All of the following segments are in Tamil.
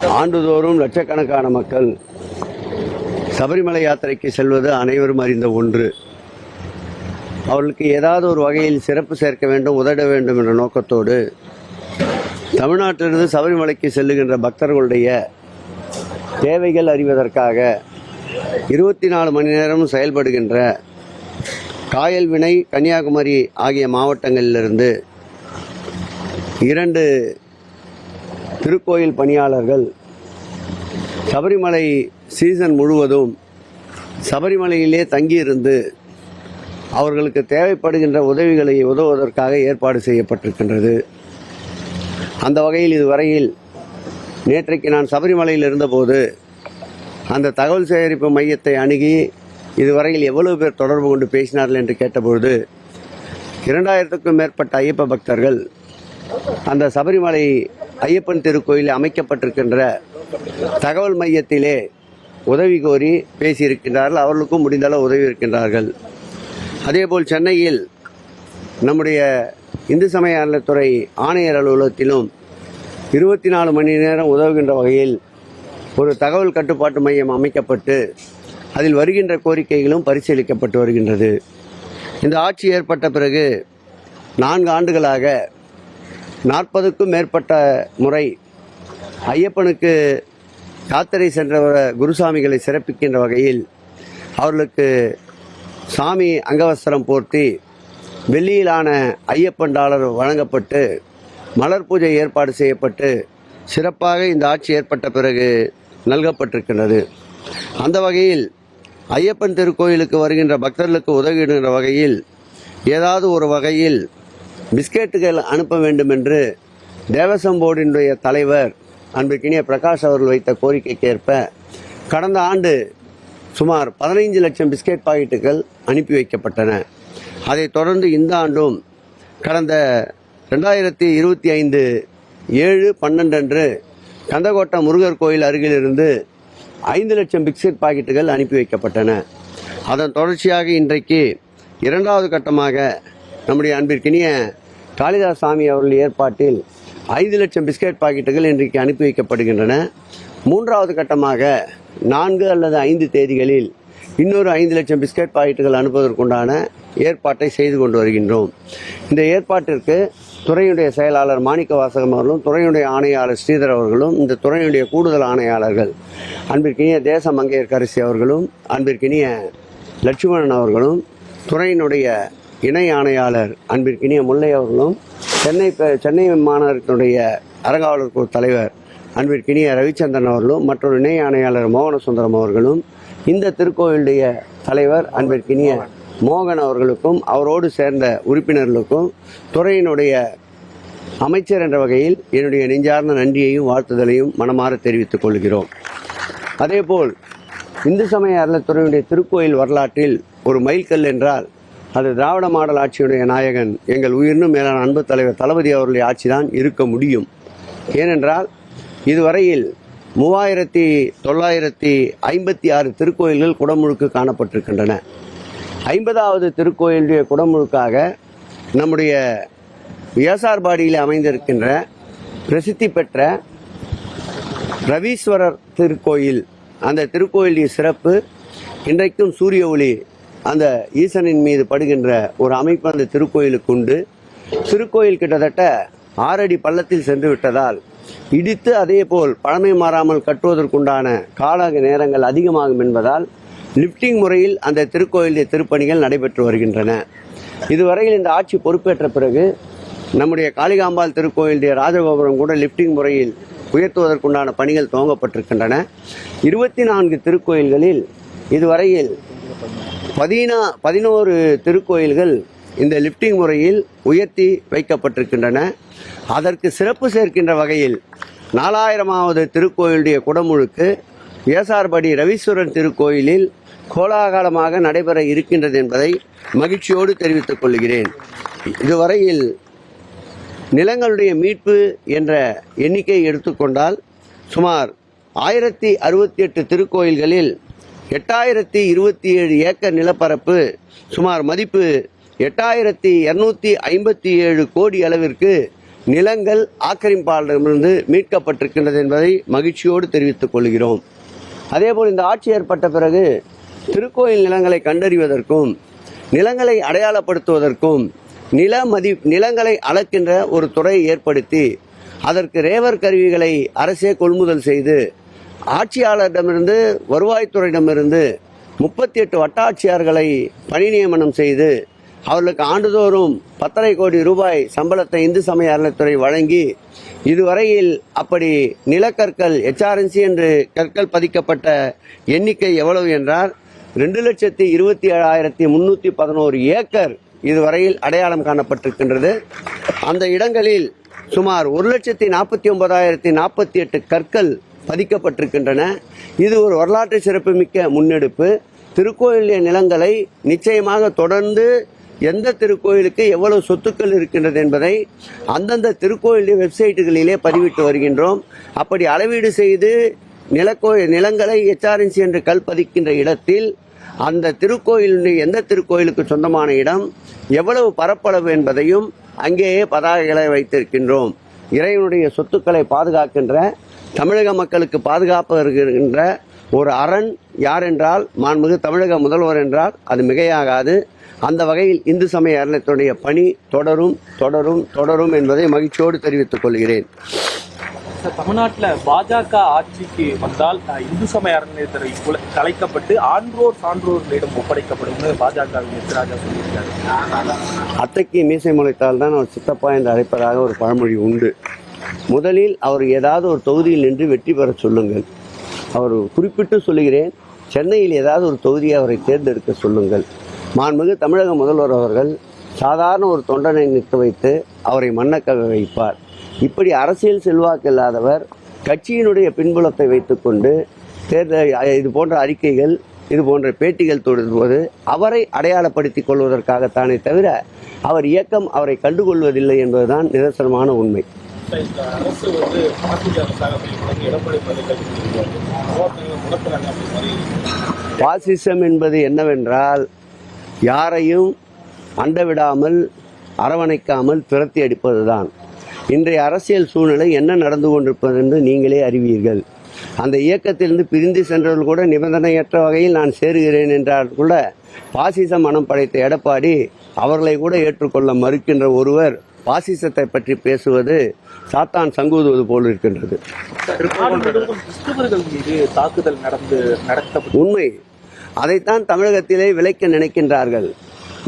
ஆண்டுதோறும் லட்சக்கணக்கான மக்கள் சபரிமலை யாத்திரைக்கு செல்வது அனைவரும் அறிந்த ஒன்று. அவர்களுக்கு ஏதாவது ஒரு வகையில் சிறப்பு சேர்க்க வேண்டும் உதட வேண்டும் என்ற நோக்கத்தோடு தமிழ்நாட்டிலிருந்து சபரிமலைக்கு செல்லுகின்ற பக்தர்களுடைய தேவைகள் அறிவதற்காக இருபத்தி நாலு மணி நேரமும் செயல்படுகின்ற காயல் வினை கன்னியாகுமரி ஆகிய மாவட்டங்களிலிருந்து இரண்டு திருக்கோயில் பணியாளர்கள் சபரிமலை சீசன் முழுவதும் சபரிமலையிலே தங்கியிருந்து அவர்களுக்கு தேவைப்படுகின்ற உதவிகளை உதவுவதற்காக ஏற்பாடு செய்யப்பட்டிருக்கின்றது. அந்த வகையில் இதுவரையில் நேற்றைக்கு நான் சபரிமலையில் இருந்தபோது அந்த தகவல் சேகரிப்பு மையத்தை அணுகி இதுவரையில் எவ்வளவு பேர் தொடர்பு கொண்டு பேசினார்கள் என்று கேட்டபொழுது இரண்டாயிரத்துக்கும் மேற்பட்ட ஐயப்ப பக்தர்கள் அந்த சபரிமலை ஐயப்பன் திருக்கோயிலில் அமைக்கப்பட்டிருக்கின்ற தகவல் மையத்திலே உதவி கோரி பேசியிருக்கின்றார்கள். அவர்களுக்கும் முடிந்தளவு உதவி இருக்கின்றார்கள். அதேபோல் சென்னையில் நம்முடைய இந்து சமய அறநிலைத்துறை ஆணையர் அலுவலகத்திலும் இருபத்தி நாலு மணி நேரம் உதவுகின்ற வகையில் ஒரு தகவல் கட்டுப்பாட்டு மையம் அமைக்கப்பட்டு அதில் வருகின்ற கோரிக்கைகளும் பரிசீலிக்கப்பட்டு வருகின்றது. இந்த ஆட்சி ஏற்பட்ட பிறகு நான்கு ஆண்டுகளாக நாற்பதுக்கும் மேற்பட்ட முறை ஐயப்பனுக்கு யாத்திரை சென்ற குருசாமிகளை சிறப்பிக்கின்ற வகையில் அவர்களுக்கு சாமி அங்கவஸ்திரம் போர்த்தி வெள்ளியிலான ஐயப்பன் டாலர் வழங்கப்பட்டு மலர் பூஜை ஏற்பாடு செய்யப்பட்டு சிறப்பாக இந்த ஆட்சி ஏற்பட்ட பிறகு நல்கப்பட்டிருக்கின்றது. அந்த வகையில் ஐயப்பன் திருக்கோயிலுக்கு வருகின்ற பக்தர்களுக்கு உதவிடுகின்ற வகையில் ஏதாவது ஒரு வகையில் பிஸ்கெட்டுகள் அனுப்ப வேண்டும் என்று தேவசம் போர்டினுடைய தலைவர் அன்பிற்கினிய பிரகாஷ் அவர்கள் வைத்த கோரிக்கைக்கு ஏற்ப கடந்த ஆண்டு சுமார் பதினைஞ்சு லட்சம் பிஸ்கெட் பாக்கெட்டுகள் அனுப்பி வைக்கப்பட்டன. அதைத் தொடர்ந்து இந்த ஆண்டும் கடந்த ரெண்டாயிரத்தி இருபத்தி ஐந்து ஏழு பன்னெண்டு அன்று கந்தகோட்டம் முருகர் கோயில் அருகிலிருந்து ஐந்து லட்சம் பிஸ்கெட் பாக்கெட்டுகள் அனுப்பி வைக்கப்பட்டன. அதன் தொடர்ச்சியாக இன்றைக்கு இரண்டாவது கட்டமாக நம்முடைய அன்பிற்கினிய காளிதாஸ் சாமி அவர்கள் ஏற்பாட்டில் ஐந்து லட்சம் பிஸ்கெட் பாக்கெட்டுகள் இன்றைக்கு அனுப்பி வைக்கப்படுகின்றன. மூன்றாவது கட்டமாக நான்கு அல்லது ஐந்து தேதிகளில் இன்னொரு ஐந்து லட்சம் பிஸ்கெட் பாக்கெட்டுகள் அனுப்புவதற்குண்டான ஏற்பாட்டை செய்து கொண்டு வருகின்றோம். இந்த ஏற்பாட்டிற்கு துறையுடைய செயலாளர் மாணிக்க வாசகம் அவர்களும் துறையுடைய ஆணையாளர் ஸ்ரீதர் அவர்களும் இந்த துறையுடைய கூடுதல் ஆணையாளர்கள் அன்பிற்கினிய தேச மங்கையர்கரசி அவர்களும் அன்பிற்கினிய லட்சுமணன் அவர்களும் துறையினுடைய இணை ஆணையாளர் அன்பிற்கினிய முல்லை அவர்களும் சென்னை சென்னை மாநகரத்தினுடைய அறங்காவலர் குழு தலைவர் அன்பிற்கினிய ரவிச்சந்திரன் அவர்களும் மற்றொரு இணை ஆணையாளர் மோகனசுந்தரம் அவர்களும் இந்த திருக்கோயிலுடைய தலைவர் அன்பிற்கினிய மோகன் அவர்களுக்கும் அவரோடு சேர்ந்த உறுப்பினர்களுக்கும் துறையினுடைய அமைச்சர் என்ற வகையில் என்னுடைய நெஞ்சார்ந்த நன்றியையும் வாழ்த்துதலையும் மனமாற தெரிவித்துக் கொள்கிறோம். அதேபோல் இந்து சமய அறநிலைத்துறையுடைய திருக்கோயில் வரலாற்றில் ஒரு மைல்கல் என்றால் அது திராவிட மாடல் ஆட்சியுடைய நாயகன் எங்கள் உயிரினும் மேலான அன்பு தலைவர் தளபதி அவர்களுடைய ஆட்சிதான் இருக்க முடியும். ஏனென்றால் இதுவரையில் மூவாயிரத்தி தொள்ளாயிரத்தி ஐம்பத்தி ஆறு திருக்கோயில்கள் குடமுழுக்கு காணப்பட்டிருக்கின்றன. ஐம்பதாவது திருக்கோயிலுடைய குடமுழுக்காக நம்முடைய வியாசார்பாடியில் அமைந்திருக்கின்ற பிரசித்தி பெற்ற ரவீஸ்வரர் திருக்கோயில் அந்த திருக்கோயிலுடைய சிறப்பு இன்றைக்கும் சூரிய ஒளி அந்த ஈசனின் மீது படுகின்ற ஒரு அமைப்பு அந்த திருக்கோயிலுக்கு உண்டு. திருக்கோயில் கிட்டத்தட்ட ஆறடி பள்ளத்தில் சென்று விட்டதால் இடித்து அதே போல் பழமை மாறாமல் கட்டுவதற்குண்டான கால நேரங்கள் அதிகமாகும் என்பதால் லிஃப்டிங் முறையில் அந்த திருக்கோயிலுடைய திருப்பணிகள் நடைபெற்று வருகின்றன. இதுவரையில் இந்த ஆட்சி பொறுப்பேற்ற பிறகு நம்முடைய காளிகாம்பாள் திருக்கோயிலுடைய ராஜகோபுரம் கூட லிஃப்டிங் முறையில் உயர்த்துவதற்குண்டான பணிகள் துவங்கப்பட்டிருக்கின்றன. இருபத்தி நான்கு திருக்கோயில்களில் இதுவரையில் பதினா பதினோரு திருக்கோயில்கள் இந்த லிஃப்டிங் முறையில் உயர்த்தி வைக்கப்பட்டிருக்கின்றன. அதற்கு சிறப்பு சேர்க்கின்ற வகையில் நாலாயிரமாவது திருக்கோயிலுடைய குடமுழுக்கு ஏசார்படி ரவீஸ்வரன் திருக்கோயிலில் கோலாகலமாக நடைபெற இருக்கின்றது என்பதை மகிழ்ச்சியோடு தெரிவித்துக் கொள்கிறேன். இதுவரையில் நிலங்களுடைய மீட்பு என்ற எண்ணிக்கை எடுத்துக்கொண்டால் சுமார் ஆயிரத்தி அறுபத்தி எட்டு திருக்கோயில்களில் எட்டாயிரத்தி இருபத்தி ஏழு ஏக்கர் நிலப்பரப்பு சுமார் மதிப்பு எட்டாயிரத்தி இரநூத்தி ஐம்பத்தி ஏழு கோடி அளவிற்கு நிலங்கள் ஆக்கிரமிப்பாளரிடமிருந்து மீட்கப்பட்டிருக்கின்றது என்பதை மகிழ்ச்சியோடு தெரிவித்துக் கொள்கிறோம். அதேபோல் இந்த ஆட்சி ஏற்பட்ட பிறகு திருக்கோயில் நிலங்களை கண்டறிவதற்கும் நிலங்களை அடையாளப்படுத்துவதற்கும் நில மதி நிலங்களை அளக்கின்ற ஒரு துறையை ஏற்படுத்தி அதற்கு ரேவர் கருவிகளை அரசே கொள்முதல் செய்து ஆட்சியாளரிடமிருந்து வருவாய்த்துறையிடமிருந்து முப்பத்தி எட்டு வட்டாட்சியர்களை பணி நியமனம் செய்து அவர்களுக்கு ஆண்டுதோறும் பத்தரை கோடி ரூபாய் சம்பளத்தை இந்து சமய அறநிலைத்துறை வழங்கி இதுவரையில் அப்படி நிலக்கற்கள் எச்ஆர்என்சி என்று கற்கள் பதிக்கப்பட்ட எண்ணிக்கை எவ்வளவு என்றால் ரெண்டு லட்சத்தி இருபத்தி ஏழாயிரத்தி முன்னூற்றி பதினோரு ஏக்கர் இதுவரையில் அடையாளம் காணப்பட்டிருக்கின்றது. அந்த இடங்களில் சுமார் ஒரு லட்சத்தி நாற்பத்தி ஒன்பதாயிரத்தி நாற்பத்தி எட்டு கற்கள் பதிக்கப்பட்டிருக்கின்றன. இது ஒரு வரலாற்று சிறப்புமிக்க முன்னெடுப்பு. திருக்கோயிலுடைய நிலங்களை நிச்சயமாக தொடர்ந்து எந்த திருக்கோயிலுக்கு எவ்வளவு சொத்துக்கள் இருக்கின்றது என்பதை அந்தந்த திருக்கோயிலுடைய வெப்சைட்டுகளிலே பதிவிட்டு வருகின்றோம். அப்படி அளவீடு செய்து நிலக்கோயில் நிலங்களை எச்ஆர்என்சி என்று கல் பதிக்கின்ற இடத்தில் அந்த திருக்கோயிலுடைய எந்த திருக்கோயிலுக்கு சொந்தமான இடம் எவ்வளவு பரப்பளவு என்பதையும் அங்கேயே பதாகைகளை வைத்திருக்கின்றோம். இறைவனுடைய சொத்துக்களை பாதுகாக்கின்ற தமிழக மக்களுக்கு பாதுகாப்பு இருக்கின்ற ஒரு அரண் யார் என்றால் மாண்புமிகு தமிழக முதல்வர் என்றால் அது மிகையாகாது. அந்த வகையில் இந்து சமய அறநிலையத்துடைய பணி தொடரும் தொடரும் தொடரும் என்பதை மகிழ்ச்சியோடு தெரிவித்துக் கொள்கிறேன். சார் தமிழ்நாட்டில் பாஜக ஆட்சிக்கு வந்தால் இந்து சமய அறநிலையத்துறை கலைக்கப்பட்டு ஆன்றோர் சான்றோர்களிடம் ஒப்படைக்கப்படும் பாஜக எதிராக சொல்லியிருக்காரு. அத்தைக்கு மீசை முளைத்தால் தான் அவர் சித்தப்பா என்று அழைப்பதாக ஒரு பழமொழி உண்டு. முதலில் அவர் ஏதாவது ஒரு தொகுதியில் நின்று வெற்றி பெற சொல்லுங்கள். அவர் குறிப்பிட்டு சொல்லுகிறேன் சென்னையில் ஏதாவது ஒரு தொகுதியை அவரை தேர்ந்தெடுக்க சொல்லுங்கள். மாண்புமிகு தமிழக முதல்வர் அவர்கள் சாதாரண ஒரு தொண்டனை நிற்க வைத்து அவரை மன்னக்க வைப்பார். இப்படி அரசியல் செல்வாக்கு இல்லாதவர் கட்சியினுடைய பின்புலத்தை வைத்துக்கொண்டு தேர்தல் இது போன்ற அறிக்கைகள் இது போன்ற பேட்டிகள் தொடரும்போது அவரை அடையாளப்படுத்திக் கொள்வதற்காகத்தானே தவிர அவர் இயக்கம் அவரை கண்டுகொள்வதில்லை என்பதுதான் நிதர்சனமான உண்மை. பாசிசம் என்பது என்னவென்றால் யாரையும் அண்டவிடாமல் அரவணைக்காமல் துரத்தி அடிப்பதுதான். இன்றைய அரசியல் சூழ்நிலை என்ன நடந்து கொண்டிருப்பது என்று நீங்களே அறிவீர்கள். அந்த இயக்கத்திலிருந்து பிரிந்து சென்றவர்கள் கூட நிபந்தனையற்ற வகையில் நான் சேருகிறேன் என்றால் கூட பாசிச மனம் படைத்த எடப்பாடி அவர்களை கூட ஏற்றுக்கொள்ள மறுக்கின்ற ஒருவர் பாசிசத்தை பற்றி பேசுவது சாத்தான் சங்கூதுவது போல் இருக்கின்றது. தாக்குதல் நடந்து நடத்த உண்மை. அதைத்தான் தமிழகத்திலே விளைக்க நினைக்கின்றார்கள்.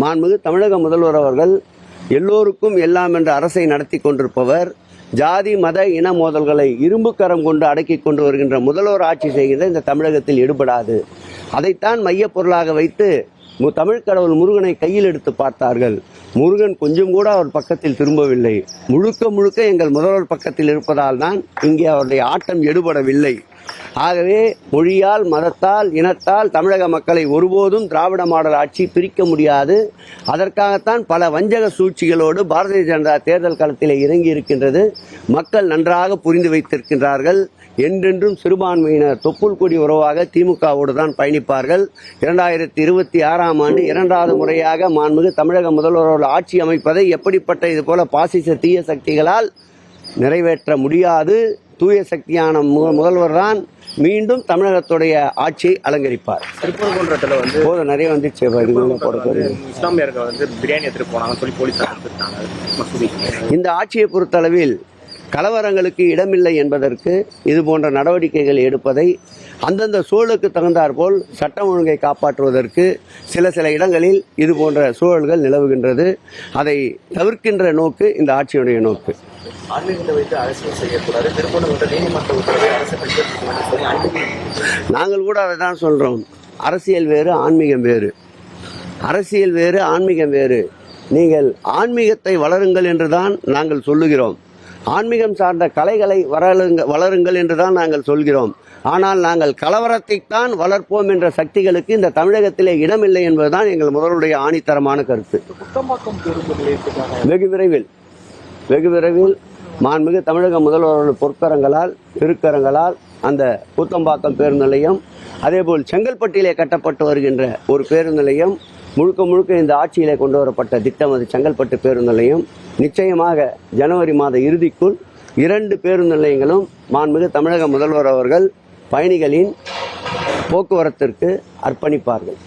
மாண்புமிகு தமிழக முதல்வர் அவர்கள் எல்லோருக்கும் எல்லாம் என்ற அரசை நடத்தி கொண்டிருப்பவர் ஜாதி மத இன மோதல்களை இரும்பு கரம் கொண்டு அடக்கி கொண்டு வருகின்ற முதல்வர் ஆட்சி செய்கின்ற இந்த தமிழகத்தில் எடுபடாது அதைத்தான் மையப் பொருளாக வைத்து மு- தமிழ் கடவுள் முருகனை கையில் எடுத்து பார்த்தார்கள். முருகன் கொஞ்சம் கூட அவர் பக்கத்தில் திரும்பவில்லை. முழுக்க முழுக்க எங்கள் முதல்வர் பக்கத்தில் இருப்பதால் தான் இங்கே அவருடைய ஆட்டம் எடுபடவில்லை. ஆகவே மொழியால் மதத்தால் இனத்தால் தமிழக மக்களை ஒருபோதும் திராவிட மாடல் ஆட்சி பிரிக்க முடியாது. அதற்காகத்தான் பல வஞ்சக சூழ்ச்சிகளோடு பாரதிய ஜனதா தேர்தல் களத்தில் இறங்கி இருக்கின்றது. மக்கள் நன்றாக புரிந்து வைத்திருக்கின்றார்கள். என்றென்றும் சிறுபான்மையினர் தொப்புள் கொடி உறவாக திமுகவோடு தான் பயணிப்பார்கள். இரண்டாயிரத்தி இருபத்தி ஆறாம் ஆண்டு இரண்டாவது முறையாக மாண்புமிகு தமிழக முதல்வரோடு ஆட்சி அமைப்பதை எப்படிப்பட்ட இது போல பாசிச தீய சக்திகளால் நிறைவேற்ற முடியாது. தூய சக்தியான மு- முதல்வர் தான் மீண்டும் தமிழகத்துடைய ஆட்சியை அலங்கரிப்பார். திருப்பரங்குன்றத்தில் வந்து போதும் நிறைய வந்துச்சு. இஸ்லாமியர்கள் வந்து பிரியாணி எடுத்துட்டு போனாங்கன்னு சொல்லி மசூதி. இந்த ஆட்சியை பொறுத்தளவில் கலவரங்களுக்கு இடமில்லை என்பதற்கு இது போன்ற நடவடிக்கைகள் எடுப்பதை அந்தந்த சூழலுக்கு தகுந்தாற்போல் சட்டம் ஒழுங்கை காப்பாற்றுவதற்கு சில சில இடங்களில் இது போன்ற சூழல்கள் நிலவுகின்றது. அதை தவிர்க்கின்ற நோக்கு இந்த ஆட்சியுடைய நோக்கு. நாங்கள் கூட அதை தான் சொல்கிறோம் அரசியல் வேறு ஆன்மீகம் வேறு. அரசியல் வேறு ஆன்மீகம் வேறு. நீங்கள் ஆன்மீகத்தை வளருங்கள் என்று தான் நாங்கள் சொல்லுகிறோம். ஆன்மீகம் சார்ந்த கலைகளை வளருங்க வளருங்கள் என்று தான் நாங்கள் சொல்கிறோம். ஆனால் நாங்கள் கலவரத்தைத்தான் வளர்ப்போம் என்ற சக்திகளுக்கு இந்த தமிழகத்திலே இடமில்லை என்பதுதான் எங்கள் முதலுடைய ஆணித்தரமான கருத்து. வெகு விரைவில் வெகு விரைவில் மாண்புமிகு தமிழக முதல்வர்கள் பொற்கரங்களால் திருக்கரங்களால் அந்த கூத்தம்பாக்கம் பேருந்து நிலையம் அதேபோல் செங்கல்பட்டிலே கட்டப்பட்டு வருகின்ற ஒரு பேருந்து நிலையம் முழுக்க முழுக்க இந்த ஆட்சியிலே கொண்டு வரப்பட்ட திட்டம் அது செங்கல்பட்டு பேருந்து நிலையம். நிச்சயமாக ஜனவரி மாத இறுதிக்குள் இரண்டு பேருந்து நிலையங்களும் மாண்புமிகு தமிழக முதல்வர் அவர்கள் பயணிகளின் போக்குவரத்திற்கு அர்ப்பணிப்பார்கள்.